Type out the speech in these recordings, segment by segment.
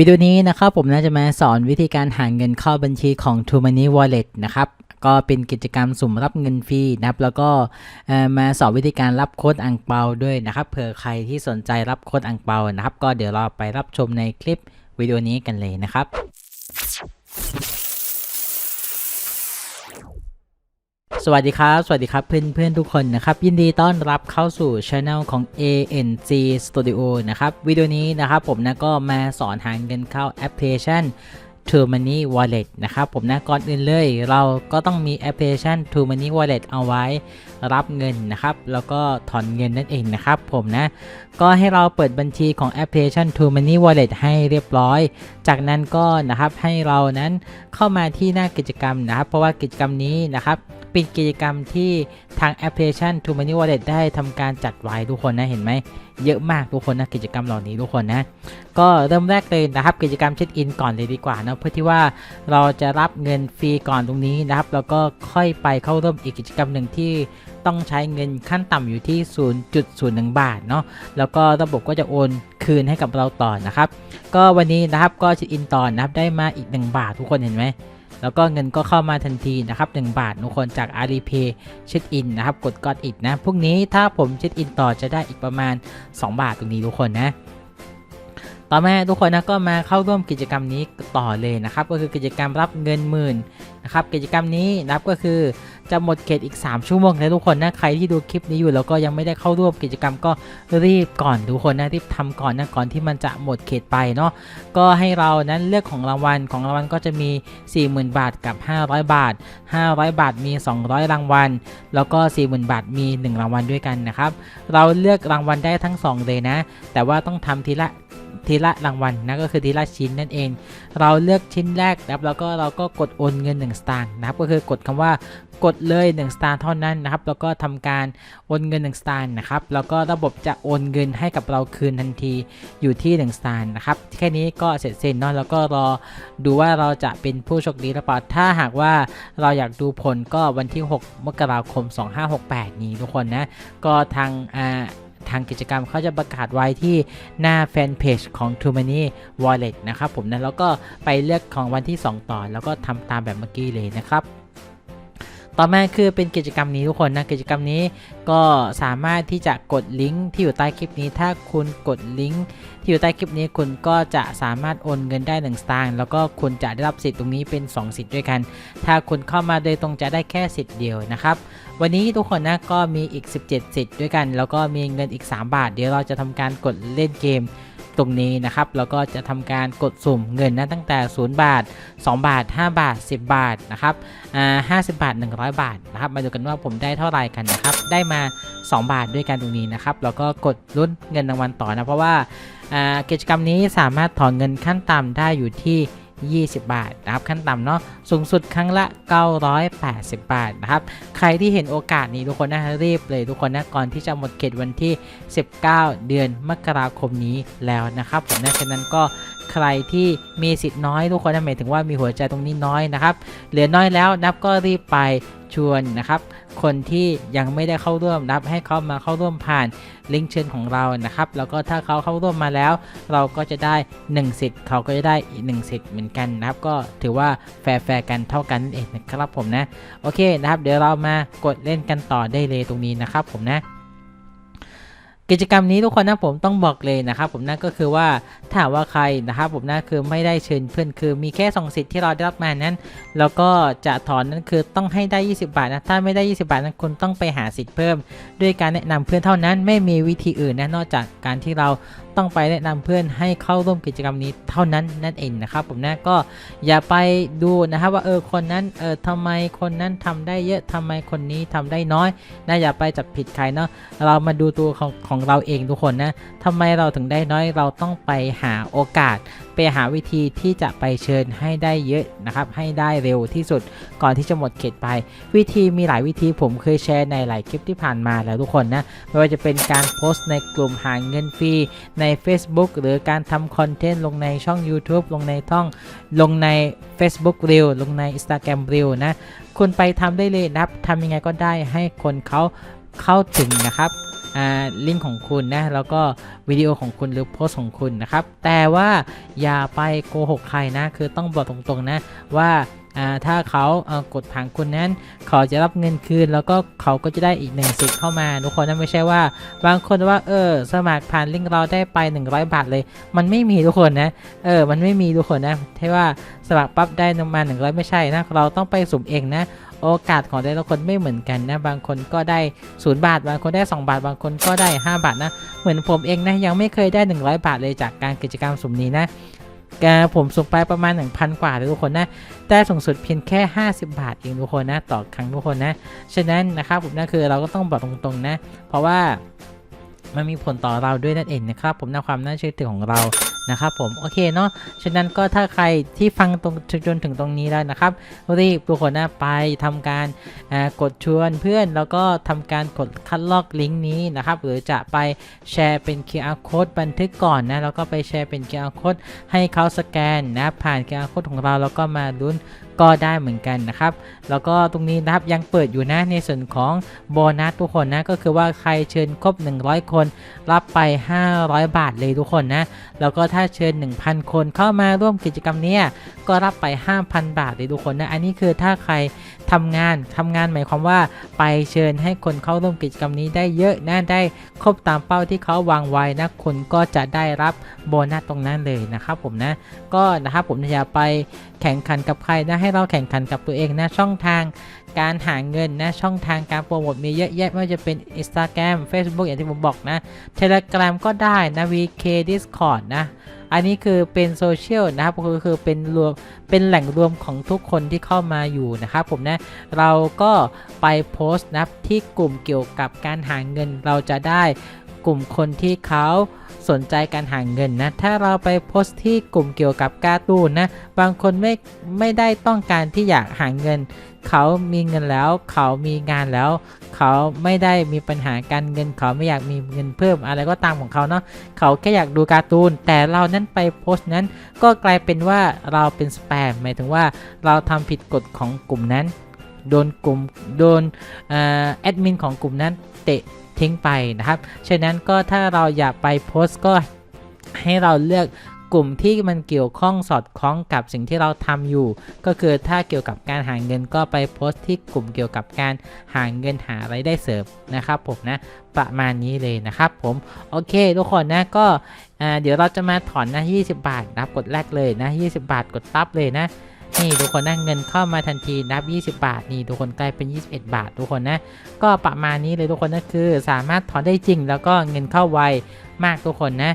วิดีโอนี้นะครับผมน่าจะมาสอนวิธีการหาเงินเข้าบัญชีของ t o Money Wallet นะครับก็เป็นกิจกรรมสุ่มรับเงินฟรีนะครับ แล้วก็มาสอนวิธีการรับโค้ดอังเปาด้วยนะครับเผื่อใครที่สนใจรับโค้ดอังเปานะครับ ก็เดี๋ยวเราไปรับชมในคลิปวิดีโอนี้กันเลยนะครับ สวัสดีครับ สวัสดีครับเพื่อนเพื่อนทุกคนนะครับ ยินดีต้อนรับเข้าสู่ช anel ของ ANC Studio นะครับ วิดีโอนี้นะครับผมนะก็มาสอนหาเงินเข้าแอปพลิเคชัน t o Money Wallet นะครับผมนะก่อนอื่นเลย เราก็ต้องมีแอปพลิเคชัน t o Money Wallet เอาไว้รับเงินนะครับ แล้วก็ถอนเงินนั่นเองนะครับผมนะ ก็ให้เราเปิดบัญชีของแอปพลิเคชัน t o Money Wallet ให้เรียบร้อย จากนั้นก็นะครับให้เรานั้นเข้ามาที่หน้ากิจกรรมนะครับ เพราะว่ากิจกรรมนี้นะครับ เป็นกิจกรรมที่ทางแอปพลิเคชัน t o Money Wallet ได้ทำการจัดไว้ทุกคนนะเห็นไหมเยอะมากทุกคนนะกิจกรรมเหล่านี้ทุกคนนะ ก็เริ่มแรกเลยนะครับกิจกรรมเช็คอินก่อนเลยดีกว่านะเพื่อที่ว่าเราจะรับเงินฟรีก่อนตรงนี้นะครับ แล้วก็ค่อยไปเข้าร่วมอีกกิจกรรมหนึ่งที่ต้องใช้เงินขั้นต่ำอยู่ที่ 0.01 บาทเนาะแล้วก็ระบบก็จะโอนคืนให้กับเราต่อนะครับ ก็วันนี้นะครับก็เช็คอินต่อนะครับได้มาอีก 1 บาททุกคนเห็นไหม แล้วก็เงินก็เข้ามาทันทีนะครับ1บาททุกคนจาก Alipay เช็คอินนะครับกดกดอิดนะพรุ่งนี้ถ้าผมเช็คอินต่อจะได้อีกประมาณ 2 บาทตรงนี้ทุกคนนะ ต่อมาทุกคนนะก็มาเข้าร่วมกิจกรรมนี้ต่อเลยนะครับ ก็คือกิจกรรมรับเงินหมื่นนะครับกิจกรรมนี้รับก็คือจะหมดเขตอีก 3 ชั่วโมงนะทุกคนนะใครที่ดูคลิปนี้อยู่แล้วก็ยังไม่ได้เข้าร่วมกิจกรรมก็รีบก่อนทุกคนนะรีบทำก่อนนะก่อนที่มันจะหมดเขตไปเนาะก็ให้เรานั้นเลือกของรางวัลของรางวัลก็จะมี 40,000 บาทกับ 500 บาท 500 บาทมี 200 รางวัล แล้วก็ 40,000 บาทมี 1 รางวัลด้วยกันนะครับเราเลือกรางวัลได้ทั้ง 2 เลยนะ แต่ว่าต้องทำทีละ ทีละรางวัลนะก็คือทีละชิ้นนั่นเอง เราเลือกชิ้นแรกนะครับแล้วก็เราก็กดโอนเงิน1สตางค์นะครับก็คือกดคำว่ากดเลย1สตางค์เท่านั้นนะครับ แล้วก็ทำการโอนเงิน1สตางค์นะครับ แล้วก็ระบบจะโอนเงินให้กับเราคืนทันทีอยู่ที่1สตางค์นะครับ แค่นี้ก็เสร็จสิ้นเนาะ แล้วก็รอดูว่าเราจะเป็นผู้โชคดีหรือเปล่า ถ้าหากว่าเราอยากดูผลก็วันที่ 6 มกราคม 2568 นี้ทุกคนนะ ก็ทางอ่า ทางกิจกรรมเขาจะประกาศไว้ที่หน้าแฟนเพจของ t o m a n y Wallet นะครับผมนะแล้วก็ไปเลือกของวันที่ 2 ต่อ แล้วก็ทำตามแบบเมื่อกี้เลยนะครับ ต่อมาคือเป็นกิจกรรมนี้ทุกคนนะกิจกรรมนี้ก็สามารถที่จะกดลิงก์ที่อยู่ใต้คลิปนี้ ถ้าคุณกดลิงก์ที่อยู่ใต้คลิปนี้คุณก็จะสามารถโอนเงินได้1สตางค์แล้วก็คุณจะได้รับสิทธิ์ตรงนี้เป็น 2 สิทธิ์ด้วยกัน ถ้าคุณเข้ามาโดยตรงจะได้แค่สิทธิ์เดียวนะครับวันนี้ทุกคนนะก็มีอีก 17 สิทธิ์ด้วยกัน แล้วก็มีเงินอีก 3 บาท เดี๋ยวเราจะทำการกดเล่นเกม ตรงนี้นะครับแล้วก็จะทำการกดสุ่มเงินนะตั้งแต่ 0 บาท 2 บาท 5 บาท 10 บาทนะครับอ่า50 บาท 100 บาทนะครับมาดูกันว่าผมได้เท่าไหร่กันนะครับได้มา 2 บาทด้วยกันตรงนี้นะครับแล้วก็กดลุ้นเงินรางวัลต่อนะเพราะว่าอ่ากิจกรรมนี้สามารถถอนเงินขั้นต่ำได้อยู่ที่ 20 บาทนะครับขั้นต่ำเนาะสูงสุดครั้งละ 980 บาทนะครับใครที่เห็นโอกาสนี้ทุกคนนะรีบเลยทุกคนนะก่อนที่จะหมดเขตวันที่ 19 เดือนมกราคมนี้แล้วนะครับผมนะฉะนั้นก็ใครที่มีสิทธิ์น้อยทุกคนนะหมายถึงว่ามีหัวใจตรงนี้น้อยนะครับเหลือน้อยแล้วนับก็รีบไป ชวนนะครับ คนที่ยังไม่ได้เข้าร่วมนับให้เขามาเข้าร่วมผ่านลิงก์เชิญของเรานะครับ แล้วก็ถ้าเขาเข้าร่วมมาแล้ว เราก็จะได้ 1 สิทธิ์ เขาก็จะได้อีก1สิทธิ์เหมือนกันนะครับ ก็ถือว่าแฟร์ๆกันเท่ากันนั่นเองนะครับผมนะ โอเคนะครับ เดี๋ยวเรามากดเล่นกันต่อได้เลยตรงนี้นะครับผมนะ กิจกรรมนี้ทุกคนนะผมต้องบอกเลยนะครับผมนั่นก็คือว่าถ้าว่าใครนะครับผมนั่นคือไม่ได้เชิญเพื่อนคือมีแค่สองสิทธิ์ที่เราได้รับมานั้น แล้วก็จะถอนนั่นคือต้องให้ได้ 20 บาทนะถ้าไม่ได้ 20 บาทนั้นคุณต้องไปหาสิทธิ์เพิ่ม ด้วยการแนะนำเพื่อนเท่านั้นไม่มีวิธีอื่นนะนอกจากการที่เรา ต้องไปแนะนำเพื่อนให้เข้าร่วมกิจกรรมนี้เท่านั้นนั่นเองนะครับผมนะก็อย่าไปดูนะครับว่าเออคนนั้นเออทำไมคนนั้นทำได้เยอะทำไมคนนี้ทำได้น้อยนะอย่าไปจับผิดใครเนาะเรามาดูตัวของของเราเองทุกคนนะทำไมเราถึงได้น้อยเราต้องไปหาโอกาส ไปหาวิธีที่จะไปเชิญให้ได้เยอะนะครับให้ได้เร็วที่สุดก่อนที่จะหมดเขตไป วิธีมีหลายวิธีผมเคยแชร์ในหลายคลิปที่ผ่านมาแล้วทุกคนนะไม่ว่าจะเป็นการโพสต์ในกลุ่มหาเงินฟรีใน Facebook หรือการทำคอนเทนต์ลงในช่อง YouTube ลงในท่องลงใน Facebook Reel ลงใน Instagram Reel นะ คุณไปทำได้เลยนะครับทำยังไงก็ได้ให้คนเขาเข้าถึงนะครับอ่าลิงก์ของคุณนะแล้วก็วิดีโอของคุณหรือโพสของคุณนะครับ แต่ว่าอย่าไปโกหกใครนะ คือต้องบอกตรงๆนะว่า ถ้าเขากดผ่านคุณนั้น เขาจะรับเงินคืน แล้วก็เขาก็จะได้อีกหนึ่งสิทธิ์เข้ามาทุกคนนะไม่ใช่ว่า บางคนว่าเออสมัครผ่านลิงก์เราได้ไป 100 บาทเลย มันไม่มีทุกคนนะเออมันไม่มีทุกคนนะที่ว่าสมัครปั๊บได้นมา100 ไม่ใช่นะเราต้องไปสุ่มเองนะโอกาสของแต่ละคนไม่เหมือนกันนะ บางคนก็ได้0บาท บางคนได้ 2 บาท บางคนก็ได้ 5 บาทนะ เหมือนผมเองนะ ยังไม่เคยได้ 100 บาทเลยจากการกิจกรรมสุ่มนี้นะ ผมส่งไปประมาณ 1,000 กว่าทุกคนนะได้สูงสุดเพียงแค่ 50 บาทเองทุกคนนะต่อครั้งทุกคนนะฉะนั้นนะครับผมนั่นคือเราก็ต้องบอกตรงๆนะ เพราะว่ามันมีผลต่อเราด้วยนั่นเองนะครับ ผมในความน่าเชื่อถือของเรา นะครับผมโอเคเนาะฉะนั้นก็ถ้าใครที่ฟังตรงจนถึงตรงนี้แล้วนะครับรีบทุกคนนะไปทำการกดชวนเพื่อนแล้วก็ทำการกดคัดลอกลิงก์นี้นะครับหรือจะไปแชร์เป็น QR code บันทึกก่อนนะแล้วก็ไปแชร์เป็น QR code ให้เขาสแกนนะผ่าน QR code ของเราแล้วก็มาลุ้น ก็ได้เหมือนกันนะครับ แล้วก็ตรงนี้นะครับยังเปิดอยู่นะในส่วนของโบนัสทุกคนนะก็คือว่าใครเชิญครบ 100 คน รับไป 500 บาทเลยทุกคนนะ แล้วก็ถ้าเชิญ 1,000 คนเข้ามาร่วมกิจกรรมเนี้ยก็รับไป 5,000 บาทเลยทุกคนนะอันนี้คือถ้าใครทำงานทำงานหมายความว่าไปเชิญให้คนเข้าร่วมกิจกรรมนี้ได้เยอะนะได้ครบตามเป้าที่เขาวางไว้นะคุณก็จะได้รับโบนัสตรงนั้นเลยนะครับผมนะก็นะครับผมอย่าไปแข่งขันกับใครนะให้เราแข่งขันกับตัวเองนะช่องทางการหาเงินนะช่องทางการโปรโมทมีเยอะแยะไม่ว่าจะเป็น Instagram Facebook อย่างที่ผมบอกนะ Telegram ก็ได้นะ VK Discord นะ อันนี้คือเป็นโซเชียลนะครับก็คือคือเป็นรวมเป็นแหล่งรวมของทุกคนที่เข้ามาอยู่นะครับผมนะ เราก็ไปโพสต์นับที่กลุ่มเกี่ยวกับการหาเงินเราจะได้กลุ่มคนที่เขา สนใจการหาเงินนะ ถ้าเราไปโพสต์ที่กลุ่มเกี่ยวกับการ์ตูนนะ บางคนไม่ไม่ได้ต้องการที่อยากหาเงิน เขามีเงินแล้ว เขามีงานแล้ว เขาไม่ได้มีปัญหาการเงิน เขาไม่อยากมีเงินเพิ่มอะไรก็ตามของเขาเนาะ เขาแค่อยากดูการ์ตูน แต่เรานั้นไปโพสต์นั้น ก็กลายเป็นว่าเราเป็นสแปม หมายถึงว่าเราทำผิดกฎของกลุ่มนั้น โดนกลุ่ม โดนแอดมินของกลุ่มนั้นเตะ ทิ้งไปนะครับ ฉะนั้นก็ถ้าเราอยากไปโพสต์ก็ให้เราเลือกกลุ่มที่มันเกี่ยวข้องสอดคล้องกับสิ่งที่เราทำอยู่ ก็คือถ้าเกี่ยวกับการหาเงินก็ไปโพสต์ที่กลุ่มเกี่ยวกับการหาเงินหาไรายได้เสริมนะครับผมนะประมาณนี้เลยนะครับผมโอเคทุกคนนะก็เดี๋ยวเราจะมาถอนนะ20 บาทนะครับกดแรกเลยนะ 20 บาทกดปั๊บเลยนะ นี่ทุกคนนะเงินเข้ามาทันทีนับ 20 บาทนี่ทุกคนกลายเป็น 21 บาท ทุกคนนะก็ประมาณนี้เลยทุกคนนะคือสามารถถอนได้จริง แล้วก็เงินเข้าไวมากทุกคนนะ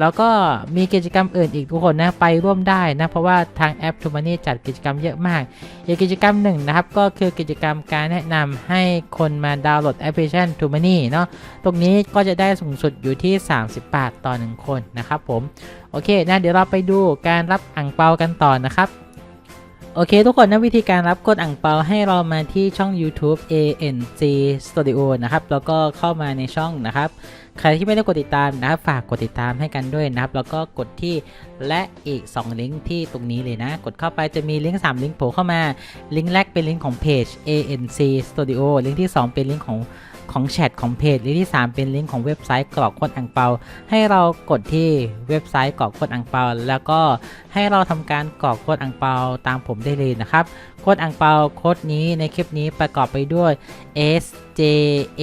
แล้วก็มีกิจกรรมอื่นอีกทุกคนนะไปร่วมได้นะเพราะว่าทางแอป t ูมานี่จัดกิจกรรมเยอะมาก อีกกิจกรรมหนึ่งนะครับก็คือกิจกรรมการแนะนำให้คนมาดาวน์โหลดแอปพลิเคชัน t ูมานี่เนาะตรงนี้ก็จะได้สูงสุดอยู่ที่ 30 บาทต่อ 1 คนนะครับผม โอเคนะเดี๋ยวเราไปดูการรับอ่างเปากันต่อนะครับ โอเคทุกคนนะวิธีการรับกดอ่างเปาให้เรามาที่ช่อง YouTube ANC Studio นะครับ แล้วก็เข้ามาในช่องนะครับ ใครที่ไม่ได้กดติดตามนะครับ ฝากกดติดตามให้กันด้วยนะครับ แล้วก็กดที่และอีก 2 ลิงก์ที่ตรงนี้เลยนะ กดเข้าไปจะมีลิงก์3ลิงก์โผล่เข้ามา ลิงก์แรกเป็นลิงก์ของเพจ ANC Studio ลิงก์ที่ 2 เป็นลิงก์ของของแชทของเพจลิงก์ที่ 3 เป็นลิงก์ของเว็บไซต์กรอกคนอ่างเปา ให้เรากดที่เว็บไซต์กรอกโคดอ่างเปา แล้วก็ให้เราทำการกรอกโคดอ่างเปาตามผมได้เลยนะครับโคดอ่างเปาโค้ดนี้ในคลิปนี้ประกอบไปด้วย S J A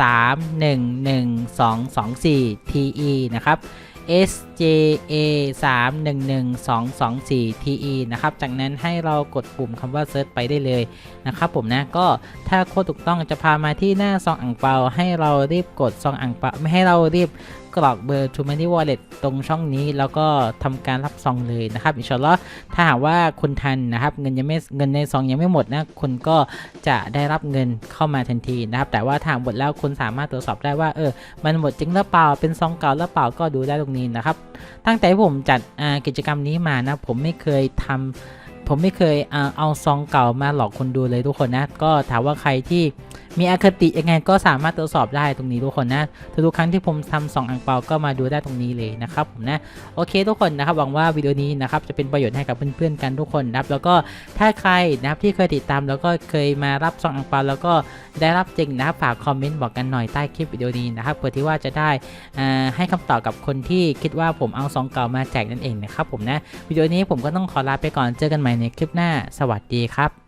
3 1 1 2 2 4 T E นะครับ S J A 3 1 1 2 2 4 T E นะครับ จากนั้นให้เรากดปุ่มคำว่า Search ไปได้เลยนะครับผมนะ ก็ถ้าโค้ดถูกต้องจะพามาที่หน้าซองอ่างเปาให้เรารีบกดซองอ่างเปาไม่ให้เรารีบ กรอกเบอร์ t o m o n e y Wallet ตรงช่องนี้ แล้วก็ทำการรับซองเลยนะครับอินชอลลอฮ์ถ้าหากว่าคุณทันนะครับเงินยังไม่เงินในซองยังไม่หมดนะคุณก็จะได้รับเงินเข้ามาทันทีนะครับแต่ว่าทาหมดแล้วคุณสามารถตรวจสอบได้ว่าเออมันหมดจริงหรือเปล่าเป็นซองเก่าหรือเปล่าก็ดูได้ตรงนี้นะครับตั้งแต่ผมจัดกิจกรรมนี้มานะผมไม่เคยทำผมไม่เคยเอาซองเก่ามาหลอกคนดูเลยทุกคนนะ ก็ถามว่าใครที่ มีอคติยังไงก็สามารถตรวจสอบได้ตรงนี้ทุกคนนะทุกครั้งที่ผมทำสองอังเปาก็มาดูได้ตรงนี้เลยนะครับผมนะโอเคทุกคนนะครับหวังว่าวิดีโอนี้นะครับจะเป็นประโยชน์ให้กับเพื่อนๆกันทุกคนนะครับแล้วก็ถ้าใครนะครับที่เคยติดตามแล้วก็เคยมารับซองอังเปาแล้วก็ได้รับจริงนะครับฝากคอมเมนต์บอกกันหน่อยใต้คลิปวิดีโอนี้นะครับเพื่อที่ว่าจะได้อ่าให้คำตอบกับคนที่คิดว่าผมเอาซองเก่ามาแจกนั่นเองนะครับผมนะวิดีโอนี้ผมก็ต้องขอลาไปก่อนเจอกันใหม่ในคลิปหน้า สวัสดีครับ